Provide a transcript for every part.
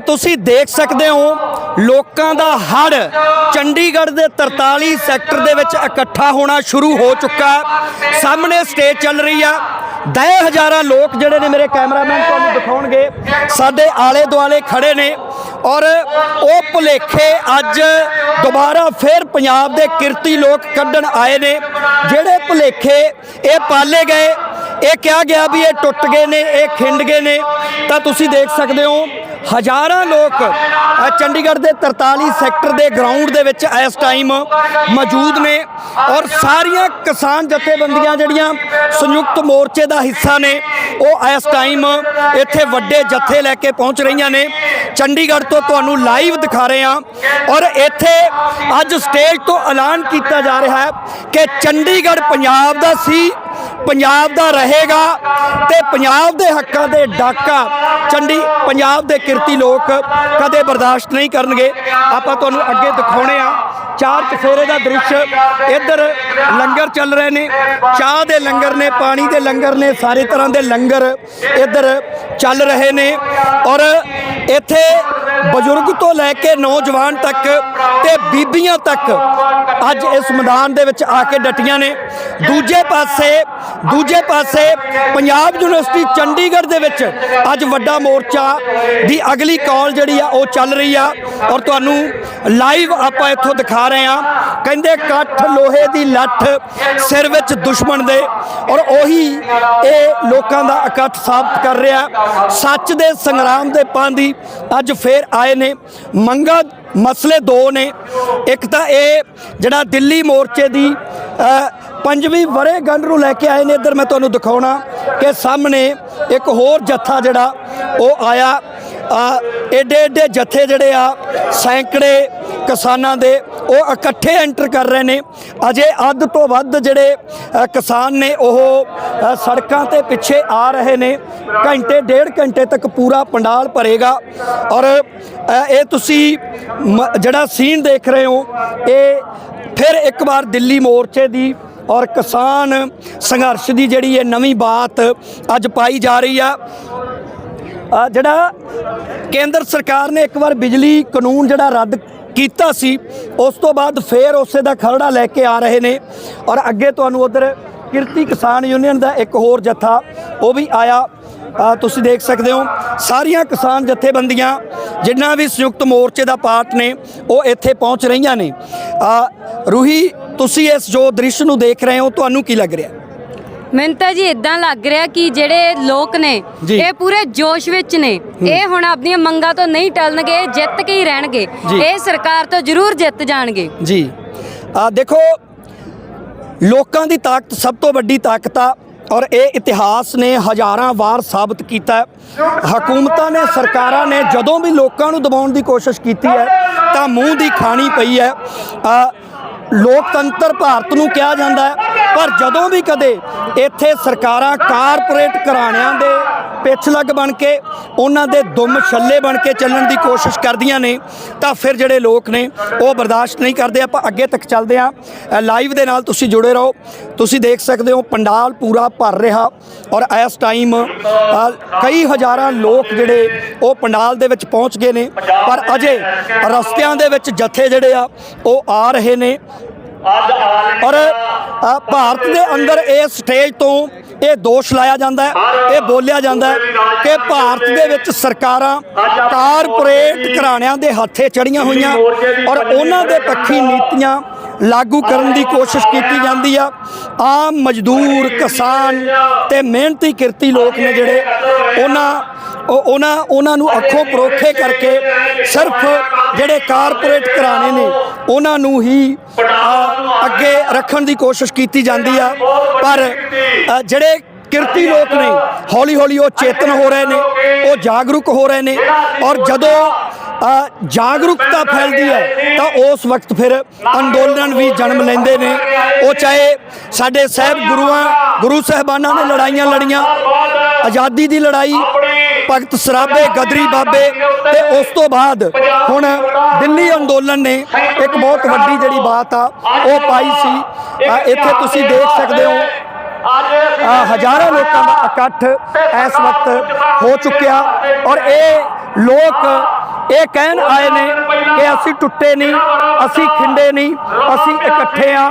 ਤੁਸੀਂ ਦੇਖ ਸਕਦੇ ਹੋ, ਲੋਕਾਂ ਦਾ ਹੜ ਚੰਡੀਗੜ੍ਹ ਦੇ 43 ਸੈਕਟਰ ਦੇ ਵਿੱਚ ਇਕੱਠਾ ਹੋਣਾ ਸ਼ੁਰੂ ਹੋ ਚੁੱਕਾ ਸਾਹਮਣੇ ਸਟੇਜ ਚੱਲ ਰਹੀ ਆ। ਦਏ ਹਜ਼ਾਰਾਂ ਲੋਕ ਜਿਹੜੇ ਨੇ ਮੇਰੇ ਕੈਮਰਾਮੈਨ ਤੁਹਾਨੂੰ ਦਿਖਾਉਣਗੇ, ਸਾਡੇ ਆਲੇ ਦੁਆਲੇ ਖੜੇ ਨੇ ਔਰ ਉਹ ਭੁਲੇਖੇ ਅੱਜ ਦੁਬਾਰਾ ਫਿਰ ਪੰਜਾਬ ਦੇ ਕਿਰਤੀ ਲੋਕ ਕੱਢਣ ਆਏ ਨੇ। ਜਿਹੜੇ ਭੁਲੇਖੇ ਇਹ ਪਾਲੇ ਗਏ, ਇਹ ਕਿਹਾ ਗਿਆ ਵੀ ਇਹ ਟੁੱਟ ਗਏ ਨੇ, ਇਹ ਖਿੰਡ ਗਏ ਨੇ। ਤਾਂ ਤੁਸੀਂ ਦੇਖ ਸਕਦੇ ਹੋ ਹਜ਼ਾਰਾਂ ਲੋਕ ਚੰਡੀਗੜ੍ਹ ਦੇ 43 ਸੈਕਟਰ ਦੇ ਗਰਾਊਂਡ ਦੇ ਵਿੱਚ ਇਸ ਟਾਈਮ ਮੌਜੂਦ ਨੇ ਔਰ ਸਾਰੀਆਂ ਕਿਸਾਨ ਜਥੇਬੰਦੀਆਂ ਜਿਹੜੀਆਂ ਸੰਯੁਕਤ ਮੋਰਚੇ ਦਾ ਹਿੱਸਾ ਨੇ, ਉਹ ਇਸ ਟਾਈਮ ਇੱਥੇ ਵੱਡੇ ਜਥੇ ਲੈ ਕੇ ਪਹੁੰਚ ਰਹੀਆਂ ਨੇ। ਚੰਡੀਗੜ੍ਹ ਤੋਂ ਤੁਹਾਨੂੰ ਲਾਈਵ ਦਿਖਾ ਰਹੇ ਹਾਂ ਔਰ ਇੱਥੇ ਅੱਜ ਸਟੇਜ ਤੋਂ ਐਲਾਨ ਕੀਤਾ ਜਾ ਰਿਹਾ ਹੈ ਕਿ ਚੰਡੀਗੜ੍ਹ ਪੰਜਾਬ ਦਾ ਸੀ ਪੰਜਾਬ ਦਾ ਰਹੇਗਾ ਤੇ ਪੰਜਾਬ ਦੇ ਹੱਕਾਂ ਦੇ ਡਾਕਾ ਚੰਡੀ, ਪੰਜਾਬ ਦੇ ਕਿਰਤੀ ਲੋਕ ਕਦੇ ਬਰਦਾਸ਼ਤ ਨਹੀਂ ਕਰਨਗੇ। ਆਪਾਂ ਤੁਹਾਨੂੰ ਅੱਗੇ ਦਿਖਾਉਣੇ ਆ। ਚਾਰ ਚਫੇਰੇ ਦਾ ਦ੍ਰਿਸ਼ ਇੱਧਰ ਲੰਗਰ ਚੱਲ ਰਹੇ ਨੇ। ਚਾਹ ਦੇ ਲੰਗਰ ਨੇ, ਪਾਣੀ ਦੇ ਲੰਗਰ ਨੇ, ਸਾਰੇ ਤਰ੍ਹਾਂ ਦੇ ਲੰਗਰ ਇੱਧਰ ਚੱਲ ਰਹੇ ਨੇ। ਔਰ ਇੱਥੇ ਬਜ਼ੁਰਗ ਤੋਂ ਲੈ ਕੇ ਨੌਜਵਾਨ ਤੱਕ ਤੇ ਬੀਬੀਆਂ ਤੱਕ ਅੱਜ ਇਸ ਮੈਦਾਨ ਦੇ ਵਿੱਚ ਆ ਕੇ ਡਟੀਆਂ ਨੇ। ਦੂਜੇ ਪਾਸੇ ਦੂਜੇ ਪਾਸੇ ਪੰਜਾਬ ਯੂਨੀਵਰਸਿਟੀ ਚੰਡੀਗੜ੍ਹ ਦੇ ਵਿੱਚ ਅੱਜ ਵੱਡਾ ਮੋਰਚਾ ਦੀ ਅਗਲੀ ਕਾਲ ਜਿਹੜੀ ਆ ਉਹ ਚੱਲ ਰਹੀ ਆ ਔਰ ਤੁਹਾਨੂੰ ਲਾਈਵ ਆਪਾਂ ਇੱਥੋਂ ਦਿਖਾ ਰਹੇ ਆ। ਕਹਿੰਦੇ ਕੱਠ ਲੋਹੇ ਦੀ ਲੱਠ ਸਿਰ ਵਿੱਚ ਦੁਸ਼ਮਣ ਦੇ ਔਰ ਉਹੀ ਇਹ ਲੋਕਾਂ ਦਾ ਇਕੱਠ ਸਾਬਤ ਕਰ ਰਿਹਾ। ਸੱਚ ਦੇ ਸੰਗਰਾਮ ਦੇ ਪਾਂਦੀ ਅੱਜ ਫੇਰ ਆਏ ਨੇ। ਮੰਗਾ ਮਸਲੇ ਦੋ ਨੇ। ਇੱਕ ਤਾਂ ਇਹ ਜਿਹੜਾ ਦਿੱਲੀ ਮੋਰਚੇ ਦੀ ਪੰਜਵੀਂ ਵਰੇਗੰਢ ਨੂੰ ਲੈ ਕੇ ਆਏ ਨੇ। ਇੱਧਰ ਮੈਂ ਤੁਹਾਨੂੰ ਦਿਖਾਉਣਾ ਕਿ ਸਾਹਮਣੇ ਇੱਕ ਹੋਰ ਜੱਥਾ ਜਿਹੜਾ, ਉਹ ਆਇਆ। ਏਡੇ ਏਡੇ ਜੱਥੇ ਜਿਹੜੇ ਆ, ਸੈਂਕੜੇ ਕਿਸਾਨਾਂ ਦੇ ਉਹ ਇਕੱਠੇ ਐਂਟਰ ਕਰ ਰਹੇ ਨੇ। ਅਜੇ ਅੱਧ ਤੋਂ ਵੱਧ ਜਿਹੜੇ ਕਿਸਾਨ ਨੇ ਉਹ ਸੜਕਾਂ ਤੇ ਪਿੱਛੇ ਆ ਰਹੇ ਨੇ। ਘੰਟੇ, ਡੇਢ ਘੰਟੇ ਤੱਕ ਪੂਰਾ ਪੰਡਾਲ ਭਰੇਗਾ। ਔਰ ਇਹ ਤੁਸੀਂ ਮ- ਜਿਹੜਾ ਸੀਨ ਦੇਖ ਰਹੇ ਹੋ, ਇਹ ਫਿਰ ਇੱਕ ਵਾਰ ਦਿੱਲੀ ਮੋਰਚੇ ਦੀ ਔਰ ਕਿਸਾਨ ਸੰਘਰਸ਼ ਦੀ ਜਿਹੜੀ ਇਹ ਨਵੀਂ ਬਾਤ ਅੱਜ ਪਾਈ ਜਾ ਰਹੀ ਆ। ਜਿਹੜਾ ਕੇਂਦਰ ਸਰਕਾਰ ਨੇ ਇੱਕ ਵਾਰ ਬਿਜਲੀ ਕਾਨੂੰਨ ਜਿਹੜਾ ਰੱਦ ਕੀਤਾ ਸੀ। ਉਸ ਤੋਂ ਬਾਅਦ ਫੇਰ ਉਸੇ ਦਾ ਖਰੜਾ ਲੈ ਕੇ ਆ ਰਹੇ ਨੇ। ਔਰ ਅੱਗੇ ਤੁਹਾਨੂੰ ਉਧਰ ਕਿਰਤੀ ਕਿਸਾਨ ਯੂਨੀਅਨ ਦਾ ਇੱਕ ਹੋਰ ਜਥਾ, ਉਹ ਵੀ ਆਇਆ। ਤੁਸੀਂ ਦੇਖ ਸਕਦੇ ਹੋ, ਸਾਰੀਆਂ ਕਿਸਾਨ ਜਥੇਬੰਦੀਆਂ ਜਿੰਨਾ ਵੀ ਸੰਯੁਕਤ ਮੋਰਚੇ ਦਾ ਪਾਰਟ ਨੇ, ਉਹ ਇੱਥੇ ਪਹੁੰਚ ਰਹੀਆਂ ਨੇ। ਰੂਹੀ, ਤੁਸੀਂ ਇਸ ਜੋ ਦ੍ਰਿਸ਼ ਨੂੰ ਦੇਖ ਰਹੇ ਹੋ, ਤੁਹਾਨੂੰ ਕੀ ਲੱਗ ਰਿਹਾ? ਮੈਨੂੰ ਤਾਂ ਜੀ ਇਦਾਂ ਲੱਗ ਰਿਹਾ ਕਿ ਜਿਹੜੇ ਲੋਕ ਨੇ ਜੀ। ਇਹ ਪੂਰੇ ਜੋਸ਼ ਵਿੱਚ ਨੇ ਇਹ ਹੁਣ ਆਪਣੀਆਂ ਮੰਗਾਂ ਤੋਂ ਨਹੀਂ ਟਲਣਗੇ ਇਹ ਜਿੱਤ ਕੇ ਹੀ ਰਹਿਣਗੇ ਜੀ। ਇਹ ਸਰਕਾਰ ਤੋਂ ਜ਼ਰੂਰ ਜਿੱਤ ਜਾਣਗੇ ਜੀ ਆ ਦੇਖੋ ਲੋਕਾਂ ਦੀ ਤਾਕਤ ਸਭ ਤੋਂ ਵੱਡੀ ਤਾਕਤ ਆ ਔਰ ਇਹ ਇਤਿਹਾਸ ਨੇ ਹਜ਼ਾਰਾਂ ਵਾਰ ਸਾਬਤ ਕੀਤਾ ਹੈ। ਹਕੂਮਤਾਂ ਨੇ ਸਰਕਾਰਾਂ ਨੇ ਜਦੋਂ ਵੀ ਲੋਕਾਂ ਨੂੰ ਦਬਾਉਣ ਦੀ ਕੋਸ਼ਿਸ਼ ਕੀਤੀ ਹੈ ਤਾਂ ਮੂੰਹ ਦੀ ਖਾਣੀ ਪਈ ਹੈ ਆ, ਲੋਕਤੰਤਰ ਭਾਰਤ ਨੂੰ ਕਿਹਾ ਜਾਂਦਾ ਹੈ। ਪਰ ਜਦੋਂ ਵੀ ਕਦੇ ਇੱਥੇ ਸਰਕਾਰਾਂ ਕਾਰਪੋਰੇਟ ਘਰਾਣਿਆਂ ਦੇ ਪਿੱਛਲੱਗ ਬਣ ਕੇ, ਉਹਨਾਂ ਦੇ ਦੁਮ ਛੱਲੇ ਬਣ ਕੇ ਚੱਲਣ ਦੀ ਕੋਸ਼ਿਸ਼ ਕਰਦੀਆਂ ਨੇ, ਤਾਂ ਫਿਰ ਜਿਹੜੇ ਲੋਕ ਨੇ, ਉਹ ਬਰਦਾਸ਼ਤ ਨਹੀਂ ਕਰਦੇ। ਆਪਾਂ ਅੱਗੇ ਤੱਕ ਚੱਲਦੇ ਹਾਂ। ਲਾਈਵ ਦੇ ਨਾਲ ਤੁਸੀਂ ਜੁੜੇ ਰਹੋ। ਤੁਸੀਂ ਦੇਖ ਸਕਦੇ ਹੋ, ਪੰਡਾਲ ਪੂਰਾ ਭਰ ਰਿਹਾ। ਔਰ ਇਸ ਟਾਈਮ ਕਈ ਹਜ਼ਾਰਾਂ ਲੋਕ ਜਿਹੜੇ, ਉਹ ਪੰਡਾਲ ਦੇ ਵਿੱਚ ਪਹੁੰਚ ਗਏ ਨੇ। ਪਰ ਅਜੇ ਰਸਤਿਆਂ ਦੇ ਵਿੱਚ ਜਥੇ ਜਿਹੜੇ ਆ, ਉਹ ਆ ਰਹੇ ਨੇ। ਔਰ ਭਾਰਤ ਦੇ ਅੰਦਰ ਇਹ ਸਟੇਜ ਤੋਂ ਇਹ ਦੋਸ਼ ਲਾਇਆ ਜਾਂਦਾ ਹੈ ਇਹ ਬੋਲਿਆ ਜਾਂਦਾ ਹੈ ਕਿ ਭਾਰਤ ਦੇ ਵਿੱਚ ਸਰਕਾਰਾਂ ਕਾਰਪੋਰੇਟ ਘਰਾਣਿਆਂ ਦੇ ਹੱਥੇ ਚੜੀਆਂ ਹੋਈਆਂ ਔਰ ਉਹਨਾਂ ਦੇ ਪੱਖੀ ਨੀਤੀਆਂ ਲਾਗੂ ਕਰਨ ਦੀ ਕੋਸ਼ਿਸ਼ ਕੀਤੀ ਜਾਂਦੀ ਆ। ਆਮ ਮਜ਼ਦੂਰ ਕਿਸਾਨ ਤੇ ਮਿਹਨਤੀ ਕਿਰਤੀ ਲੋਕ ਨੇ ਜਿਹੜੇ ਉਹਨਾਂ ਉਹ- ਉਹਨਾਂ ਉਹਨਾਂ ਨੂੰ ਅੱਖੋਂ ਪਰੋਖੇ ਕਰਕੇ ਸਿਰਫ ਜਿਹੜੇ ਕਾਰਪੋਰੇਟ ਘਰਾਣੇ ਨੇ ਉਹਨਾਂ ਨੂੰ ਹੀ ਅੱਗੇ ਰੱਖਣ ਦੀ ਕੋਸ਼ਿਸ਼ ਕੀਤੀ ਜਾਂਦੀ ਆ। ਪਰ ਜਿਹੜੇ ਕਿਰਤੀ ਲੋਕ ਨੇ, ਹੌਲੀ ਹੌਲੀ ਉਹ ਚੇਤਨ ਹੋ ਰਹੇ ਨੇ, ਉਹ ਜਾਗਰੂਕ ਹੋ ਰਹੇ ਨੇ। ਔਰ ਜਦੋਂ ਜਾਗਰੂਕਤਾ ਫੈਲਦੀ ਹੈ ਤਾਂ ਉਸ ਵਕਤ ਫਿਰ ਅੰਦੋਲਨ ਵੀ ਜਨਮ ਲੈਂਦੇ ਨੇ। ਉਹ ਚਾਹੇ ਸਾਡੇ ਸਹਿਬ ਗੁਰੂਆਂ, ਗੁਰੂ ਸਾਹਿਬਾਨਾਂ ਨੇ ਲੜਾਈਆਂ ਲੜੀਆਂ, ਆਜ਼ਾਦੀ ਦੀ ਲੜਾਈ ਭਗਤ ਸਰਾਭੇ ਗਦਰੀ ਬਾਬੇ ਤੇ ਉਸ ਤੋਂ ਬਾਅਦ ਹੁਣ ਦਿੱਲੀ ਅੰਦੋਲਨ ਨੇ ਇੱਕ ਬਹੁਤ ਵੱਡੀ ਜਿਹੜੀ ਬਾਤ ਆ, ਉਹ ਪਾਈ ਸੀ। ਇੱਥੇ ਤੁਸੀਂ ਦੇਖ ਸਕਦੇ ਹੋ ਹਜ਼ਾਰਾਂ ਲੋਕਾਂ ਦਾ ਇਕੱਠ ਇਸ ਵਕਤ ਹੋ ਚੁੱਕਿਆ ਔਰ ਇਹ ਲੋਕ ਇਹ ਕਹਿਣ ਆਏ ਨੇ ਕਿ ਅਸੀਂ ਟੁੱਟੇ ਨਹੀਂ, ਅਸੀਂ ਖਿੰਡੇ ਨਹੀਂ, ਅਸੀਂ ਇਕੱਠੇ ਆ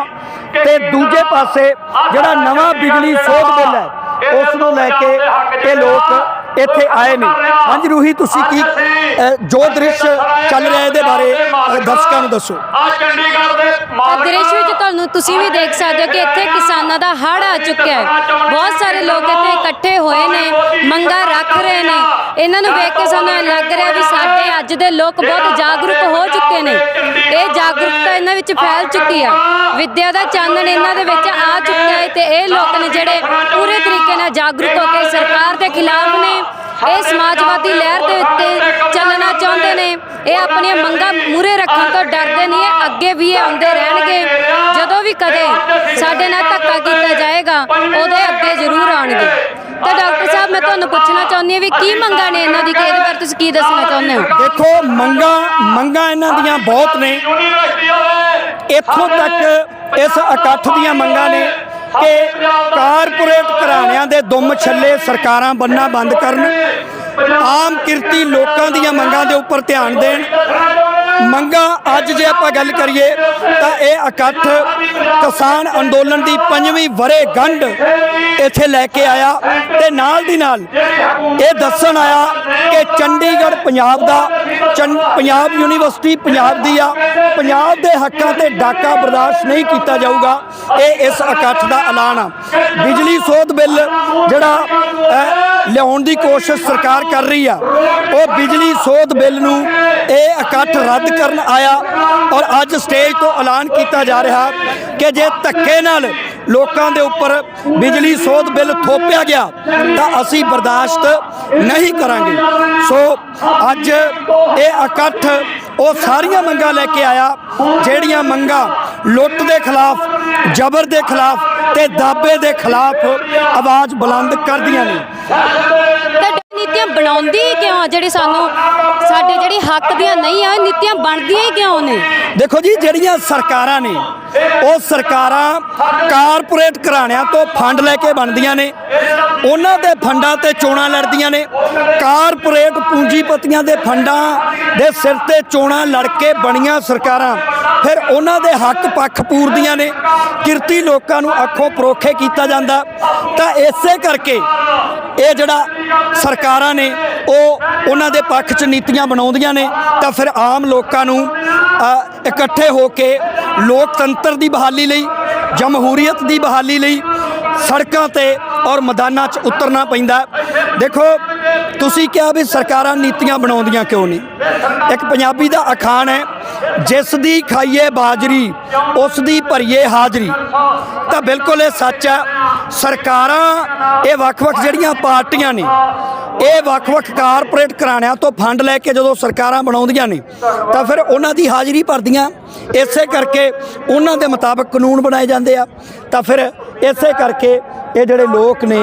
ਤੇ ਦੂਜੇ ਪਾਸੇ ਜਿਹੜਾ ਨਵਾਂ ਬਿਜਲੀ ਸੋਧ ਬਿੱਲ ਹੈ, ਉਸ ਨੂੰ ਲੈ ਕੇ ਇਹ ਲੋਕ ਇੱਥੇ ਆਏ ਨੇ ਹਾਂਜੀ ਰੂਹੀ ਤੁਸੀਂ ਕੀ ਜੋ ਦ੍ਰਿਸ਼ ਚੱਲ ਰਿਹਾ ਇਹਦੇ ਬਾਰੇ ਦਰਸ਼ਕਾਂ ਨੂੰ ਦੱਸੋ। ਆ ਚੰਡੀਗੜ੍ਹ ਦੇ ਦ੍ਰਿਸ਼ ਵਿੱਚ ਤੁਹਾਨੂੰ ਤੁਸੀਂ ਵੀ ਦੇਖ ਸਕਦੇ ਹੋ ਕਿ ਇੱਥੇ ਕਿਸਾਨਾਂ ਦਾ ਹੜ ਆ ਚੁੱਕਿਆ ਹੈ। ਬਹੁਤ ਸਾਰੇ ਲੋਕ ਇੱਥੇ ਇਕੱਠੇ ਹੋਏ ਨੇ ਮੰਗਾਂ ਰੱਖ ਰਹੇ ਨੇ। ਇਹਨਾਂ ਨੂੰ ਵੇਖ ਕੇ ਸਾਨੂੰ ਲੱਗ ਰਿਹਾ ਵੀ ਸਾਡੇ ਅੱਜ ਦੇ ਲੋਕ ਬਹੁਤ ਜਾਗਰੂਕ ਹੋ ਚੁੱਕੇ ਨੇ। ਇਹ ਜਾਗਰੂਕਤਾ ਇਹਨਾਂ ਵਿੱਚ ਫੈਲ ਚੁੱਕੀ ਆ। ਵਿੱਦਿਆ ਦਾ ਚਾਨਣ ਇਹਨਾਂ ਦੇ ਵਿੱਚ ਆ ਚੁੱਕਿਆ ਹੈ ਤੇ ਇਹ ਲੋਕ ਨੇ ਜਿਹੜੇ ਪੂਰੇ ਤਰੀਕੇ ਨਾਲ ਜਾਗਰੂਕ ਹੋ ਕੇ ਸਰਕਾਰ ਦੇ ਖਿਲਾਫ ਨੇ। ਇਹ ਸਮਾਜਵਾਦੀ ਲਹਿਰ ਦੇ ਉੱਤੇ ਚੱਲਣਾ ਚਾਹੁੰਦੇ ਨੇ। ਇਹ ਆਪਣੀਆਂ ਮੰਗਾਂ ਮੂਰੇ ਰੱਖਣ ਤੋਂ ਡਰਦੇ ਨਹੀਂ ਇਹ ਅੱਗੇ ਵੀ ਇਹ ਆਉਂਦੇ ਰਹਿਣਗੇ। ਜਦੋਂ ਵੀ ਕਦੇ ਸਾਡੇ ਨਾਲ ਧੱਕਾ ਕੀਤਾ ਜਾਏਗਾ, ਉਹਦੇ ਅੱਗੇ ਜ਼ਰੂਰ ਆਉਣਗੇ। ਤਾਂ ਡਾਕਟਰ ਸਾਹਿਬ, ਮੈਂ ਤੁਹਾਨੂੰ ਪੁੱਛਣਾ ਚਾਹੁੰਦੀ ਹਾਂ ਵੀ ਕੀ ਮੰਗਾਂ ਨੇ ਇਹਨਾਂ ਦੀ? ਕਿ ਇਹਦੇ ਬਾਰੇ ਤੁਸੀਂ ਕੀ ਦੱਸਣਾ ਚਾਹੁੰਦੇ ਹੋ? ਦੇਖੋ, ਮੰਗਾਂ ਮੰਗਾਂ ਇਹਨਾਂ ਦੀਆਂ ਬਹੁਤ ਨੇ। ਇੱਥੋਂ ਤੱਕ ਇਸ ਇਕੱਠ ਦੀਆਂ ਮੰਗਾਂ ਨੇ। ਕਿ ਕਾਰਪੋਰੇਟ ਘਰਾਣਿਆਂ ਦੇ ਦੁੰਮ ਛੱਲੇ ਸਰਕਾਰਾਂ ਬੰਨਾ ਬੰਦ ਕਰਨ, ਆਮ ਕਿਰਤੀ ਲੋਕਾਂ ਦੀਆਂ ਮੰਗਾਂ ਦੇ ਉੱਪਰ ਧਿਆਨ ਦੇਣ। ਮੰਗਾਂ ਅੱਜ ਜੇ ਆਪਾਂ ਗੱਲ ਕਰੀਏ ਤਾਂ ਇਹ ਇਕੱਠ ਕਿਸਾਨ ਅੰਦੋਲਨ ਦੀ ਪੰਜਵੀਂ ਵਰੇ ਗੰਢ ਇੱਥੇ ਲੈ ਕੇ ਆਇਆ ਤੇ ਨਾਲ ਦੀ ਨਾਲ ਇਹ ਦੱਸਣ ਆਇਆ ਕਿ ਚੰਡੀਗੜ੍ਹ ਪੰਜਾਬ ਦਾ ਚੰ- ਪੰਜਾਬ ਯੂਨੀਵਰਸਿਟੀ ਪੰਜਾਬ ਦੀ ਆ। ਪੰਜਾਬ ਦੇ ਹੱਕਾਂ ਤੇ ਡਾਕਾ ਬਰਦਾਸ਼ਤ ਨਹੀਂ ਕੀਤਾ ਜਾਊਗਾ। ਇਹ ਇਸ ਇਕੱਠ ਦਾ ਐਲਾਨ ਆ। ਬਿਜਲੀ ਸੋਧ ਬਿੱਲ ਜਿਹੜਾ ਲਿਆਉਣ ਦੀ ਕੋਸ਼ਿਸ਼ ਸਰਕਾਰ ਕਰ ਰਹੀ ਆ। ਉਹ ਬਿਜਲੀ ਸੋਧ ਬਿੱਲ ਨੂੰ ਇਹ ਇਕੱਠ ਰੱਦ ਕਰਨ ਆਇਆ ਔਰ ਅੱਜ ਸਟੇਜ ਤੋਂ ਐਲਾਨ ਕੀਤਾ ਜਾ ਰਿਹਾ ਕਿ ਜੇ ਧੱਕੇ ਨਾਲ ਲੋਕਾਂ ਦੇ ਉੱਪਰ ਬਿਜਲੀ ਸੋਧ ਬਿੱਲ ਥੋਪਿਆ ਗਿਆ ਤਾਂ ਅਸੀਂ ਬਰਦਾਸ਼ਤ ਨਹੀਂ ਕਰਾਂਗੇ। ਸੋ ਅੱਜ ਇਹ ਇਕੱਠ ਉਹ ਸਾਰੀਆਂ ਮੰਗਾਂ ਲੈ ਕੇ ਆਇਆ, ਜਿਹੜੀਆਂ ਮੰਗਾਂ ਲੁੱਟ ਦੇ ਖਿਲਾਫ, ਜ਼ਬਰ ਦੇ ਖਿਲਾਫ ਤੇ ਦਾਬੇ ਦੇ ਖਿਲਾਫ ਆਵਾਜ਼ ਬੁਲੰਦ ਕਰਦੀਆਂ ਨੇ। ਨੀਤੀਆਂ ਬਣਾਉਂਦੀ ਹੀ ਕਿਉਂ ਆ? ਜਿਹੜੀ ਸਾਨੂੰ ਸਾਡੇ ਜਿਹੜੀ ਹੱਕ ਦੀਆਂ ਨਹੀਂ ਆ, ਇਹ ਨੀਤੀਆਂ ਬਣਦੀਆਂ ਹੀ ਕਿਉਂ ਨੇ? ਦੇਖੋ ਜੀ, ਜਿਹੜੀਆਂ ਸਰਕਾਰਾਂ ਨੇ, ਉਹ ਸਰਕਾਰਾਂ ਕਾਰਪੋਰੇਟ ਘਰਾਣਿਆਂ ਤੋਂ ਫੰਡ ਲੈ ਕੇ ਬਣਦੀਆਂ ਨੇ। ਉਹਨਾਂ ਦੇ ਫੰਡਾਂ ਤੇ ਚੋਣਾਂ ਲੜਦੀਆਂ ਨੇ। ਕਾਰਪੋਰੇਟ ਪੂੰਜੀਪਤੀਆਂ ਦੇ ਫੰਡਾਂ ਦੇ ਸਿਰ ਤੇ ਚੋਣਾਂ ਲੜ ਕੇ ਬਣੀਆਂ ਸਰਕਾਰਾਂ। ਫਿਰ ਉਹਨਾਂ ਦੇ ਹੱਕ ਪੱਖ ਪੂਰਦੀਆਂ ਨੇ। ਕਿਰਤੀ ਲੋਕਾਂ ਨੂੰ ਅੱਖੋਂ ਪਰੋਖੇ ਕੀਤਾ ਜਾਂਦਾ। ਤਾਂ ਇਸੇ ਕਰਕੇ ਇਹ ਜਿਹੜਾ ਸਰਕਾਰਾਂ ਨੇ ਉਹ ਉਹਨਾਂ ਦੇ ਪੱਖ 'ਚ ਨੀਤੀਆਂ ਬਣਾਉਂਦੀਆਂ ਨੇ ਤਾਂ ਫਿਰ ਆਮ ਲੋਕਾਂ ਨੂੰ ਇਕੱਠੇ ਹੋ ਕੇ ਲੋਕਤੰਤਰ ਦੀ ਬਹਾਲੀ ਲਈ, ਜਮਹੂਰੀਅਤ ਦੀ ਬਹਾਲੀ ਲਈ ਸੜਕਾਂ ਤੇ ਔਰ ਮੈਦਾਨਾਂ 'ਚ ਉਤਰਨਾ ਪੈਂਦਾ। ਦੇਖੋ, ਤੁਸੀਂ ਕਿਹਾ ਵੀ ਸਰਕਾਰਾਂ ਨੀਤੀਆਂ ਬਣਾਉਂਦੀਆਂ ਕਿਉਂ ਨਹੀਂ? ਇੱਕ ਪੰਜਾਬੀ ਦਾ ਅਖਾਣ ਹੈ ਜਿਸ ਦੀ ਖਾਈਏ ਬਾਜਰੀ, ਉਸ ਦੀ ਭਰੀਏ ਹਾਜ਼ਰੀ। ਤਾਂ ਬਿਲਕੁਲ ਇਹ ਸੱਚ ਹੈ, ਸਰਕਾਰਾਂ ਇਹ ਵੱਖ-ਵੱਖ ਜਿਹੜੀਆਂ ਪਾਰਟੀਆਂ ਨੇ, ਇਹ ਵੱਖ-ਵੱਖ ਕਾਰਪੋਰੇਟ ਘਰਾਣਿਆਂ ਤੋਂ ਫੰਡ ਲੈ ਕੇ ਜਦੋਂ ਸਰਕਾਰਾਂ ਬਣਾਉਂਦੀਆਂ ਨੇ, ਤਾਂ ਫਿਰ ਉਹਨਾਂ ਦੀ ਹਾਜ਼ਰੀ ਭਰਦੀਆਂ। ਇਸੇ ਕਰਕੇ ਉਹਨਾਂ ਦੇ ਮੁਤਾਬਕ ਕਾਨੂੰਨ ਬਣਾਏ ਜਾਂਦੇ ਆ। ਤਾਂ ਫਿਰ ਇਸੇ ਕਰਕੇ ਇਹ ਜਿਹੜੇ ਲੋਕ ਨੇ,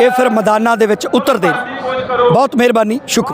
ਇਹ ਫਿਰ ਮੈਦਾਨਾਂ ਦੇ ਵਿੱਚ ਉਤਰਦੇ ਨੇ। ਬਹੁਤ ਮਿਹਰਬਾਨੀ ਸ਼ੁਕਰੀਆ